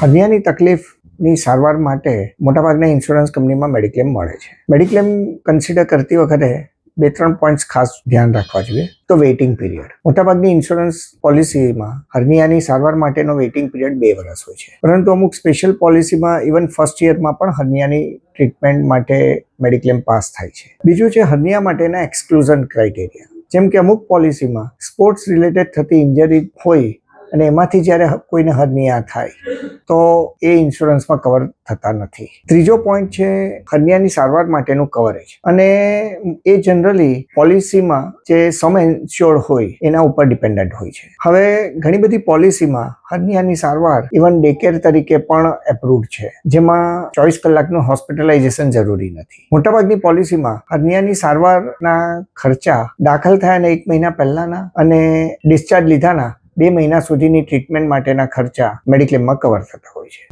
હર્નિયાની તકલીફની સારવાર માટે મોટાભાગના ઇન્સ્યોરન્સ કંપનીમાં મેડિક્લેમ મળે છે. મેડિક્લેમ કન્સિડર કરતી વખતે બે ત્રણ પોઈન્ટ્સ ખાસ ધ્યાન રાખવા જોઈએ. તો વેઇટિંગ પીરિયડ મોટાભાગની ઇન્સ્યોરન્સ પોલિસીમાં હર્નિયાની સારવાર માટેનો વેઇટિંગ પીરિયડ બે વર્ષ હોય છે. પરંતુ અમુક સ્પેશિયલ પોલિસીમાં ઇવન ફર્સ્ટ યરમાં પણ હર્નિયાની ટ્રીટમેન્ટ માટે મેડિક્લેમ પાસ થાય છે. બીજું છે હર્નિયા માટેના એક્સક્લુઝન ક્રાઇટેરિયા જેમ કે અમુક પોલિસીમાં સ્પોર્ટ્સ રિલેટેડ થતી ઇન્જરી હોય અને એમાંથી જ્યારે કોઈને હર્નિયા થાય તો એ ઇન્સ્યોરન્સમાં કવર થતા નથી. ત્રીજો પોઈન્ટ છે, કન્યાની સારવાર માટેનું કવરેજ અને એ જનરલી પોલિસીમાં જે સમ ઇન્સ્યોર્ડ હોય, એના ઉપર ડિપેન્ડન્ટ હોય છે. હવે ઘણી બધી પોલિસીમાં હર્નિયાની સારવાર ઇવન ડે કેર તરીકે પણ એપ્રુવડ છે. જેમાં ચોવીસ કલાકનું હોસ્પિટલાઇઝેશન જરૂરી નથી. મોટાભાગની પોલિસીમાં હર્નિયાની સારવારના ખર્ચા દાખલ થયાના એક મહિના પહેલાના અને ડિસ્ચાર્જ લીધાના બે મહિના સુધીની ટ્રીટમેન્ટ માટેના ખર્ચા મેડિક્લેમમાં કવર થતા હોય છે.